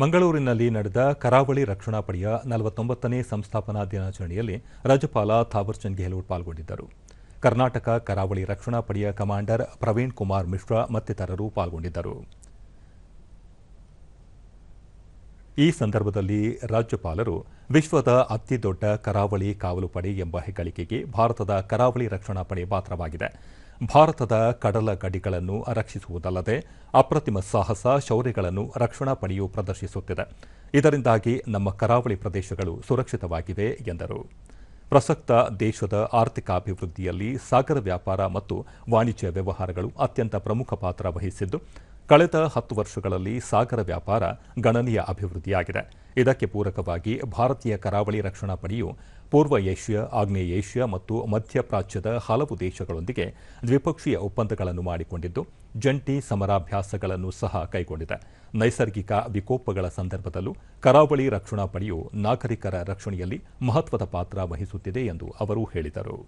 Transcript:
ಮಂಗಳೂರಿನಲ್ಲಿ ನಡೆದ ಕರಾವಳಿ ರಕ್ಷಣಾ ಪಡೆಯ ನಲವತ್ತೊಂಬತ್ತನೇ ಸಂಸ್ಥಾಪನಾ ದಿನಾಚರಣೆಯಲ್ಲಿ ರಾಜ್ಯಪಾಲ ಥಾವರ್ಚಂದ್ ಗೆಹ್ಲೋಟ್ ಪಾಲ್ಗೊಂಡಿದ್ದರು. ಕರ್ನಾಟಕ ಕರಾವಳಿ ರಕ್ಷಣಾ ಪಡೆಯ ಕಮಾಂಡರ್ ಪ್ರವೀಣ್ ಕುಮಾರ್ ಮಿಶ್ರಾ ಮತ್ತಿತರರು ಪಾಲ್ಗೊಂಡಿದ್ದರು. ಈ ಸಂದರ್ಭದಲ್ಲಿ ರಾಜ್ಯಪಾಲರು ವಿಶ್ವದ ಅತಿದೊಡ್ಡ ಕರಾವಳಿ ಕಾವಲು ಪಡೆ ಎಂಬ ಹೆಗ್ಗಳಿಕೆಗೆ ಭಾರತದ ಕರಾವಳಿ ರಕ್ಷಣಾ ಪಡೆ ಪಾತ್ರವಾಗಿದೆ. ಭಾರತದ ಕಡಲ ಗಡಿಗಳನ್ನು ರಕ್ಷಿಸುವುದಲ್ಲದೆ ಅಪ್ರತಿಮ ಸಾಹಸ ಶೌರ್ಯಗಳನ್ನು ರಕ್ಷಣಾ ಪಡೆಯು ಪ್ರದರ್ಶಿಸುತ್ತಿದೆ. ಇದರಿಂದಾಗಿ ನಮ್ಮ ಕರಾವಳಿ ಪ್ರದೇಶಗಳು ಸುರಕ್ಷಿತವಾಗಿವೆ ಎಂದರು. ಪ್ರಸಕ್ತ ದೇಶದ ಆರ್ಥಿಕಾಭಿವೃದ್ಧಿಯಲ್ಲಿ ಸಾಗರ ವ್ಯಾಪಾರ ಮತ್ತು ವಾಣಿಜ್ಯ ವ್ಯವಹಾರಗಳು ಅತ್ಯಂತ ಪ್ರಮುಖ ಪಾತ್ರ ವಹಿಸಿದ್ದು ಕಳೆದ ಹತ್ತು ವರ್ಷಗಳಲ್ಲಿ ಸಾಗರ ವ್ಯಾಪಾರ ಗಣನೀಯ ಅಭಿವೃದ್ಧಿಯಾಗಿದೆ. ಇದಕ್ಕೆ ಪೂರಕವಾಗಿ ಭಾರತೀಯ ಕರಾವಳಿ ರಕ್ಷಣಾ ಪಡೆಯು ಪೂರ್ವ ಏಷ್ಯಾ, ಆಗ್ನೇಯ ಏಷ್ಯಾ ಮತ್ತು ಮಧ್ಯಪ್ರಾಚ್ಯದ ಹಲವು ದೇಶಗಳೊಂದಿಗೆ ದ್ವಿಪಕ್ಷೀಯ ಒಪ್ಪಂದಗಳನ್ನು ಮಾಡಿಕೊಂಡಿದ್ದು, ಜಂಟಿ ಸಮರಾಭ್ಯಾಸಗಳನ್ನು ಸಹ ಕೈಗೊಂಡಿದೆ. ನೈಸರ್ಗಿಕ ವಿಕೋಪಗಳ ಸಂದರ್ಭದಲ್ಲೂ ಕರಾವಳಿ ರಕ್ಷಣಾ ಪಡೆಯು ನಾಗರಿಕರ ರಕ್ಷಣೆಯಲ್ಲಿ ಮಹತ್ವದ ಪಾತ್ರ ವಹಿಸುತ್ತಿದೆ ಎಂದು ಅವರು ಹೇಳಿದರು.